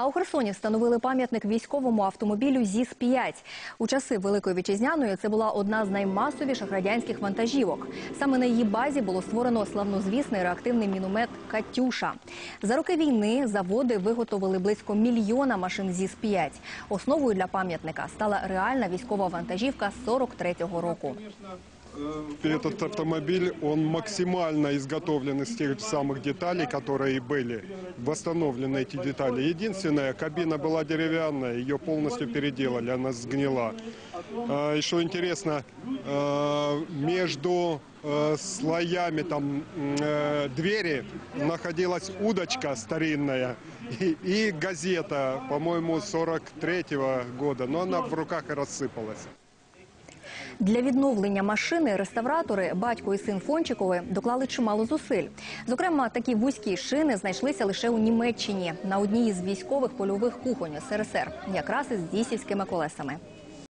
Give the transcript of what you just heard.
А у Херсоні встановили пам'ятник військовому автомобілю ЗІС-5. У часи Великої Вітчизняної це була одна з наймасовіших радянських вантажівок. Саме на її базі було створено славнозвісний реактивний міномет «Катюша». За роки війни заводи виготовили близько мільйона машин ЗІС-5. Основою для пам'ятника стала реальна військова вантажівка 43-го року. Этот автомобиль, он максимально изготовлен из тех самых деталей, которые были. Восстановлены эти детали. Единственное, кабина была деревянная, ее полностью переделали, она сгнила. А, что интересно, э, между э, слоями там э, двери находилась удочка старинная и, и газета, по-моему, 43-го года, но она в руках и рассыпалась. Для відновлення машини реставратори, батько і син Фончикови, доклали чимало зусиль. Зокрема, такі вузькі шини знайшлися лише у Німеччині на одній із військових польових кухонь СРСР, якраз із дісівськими колесами.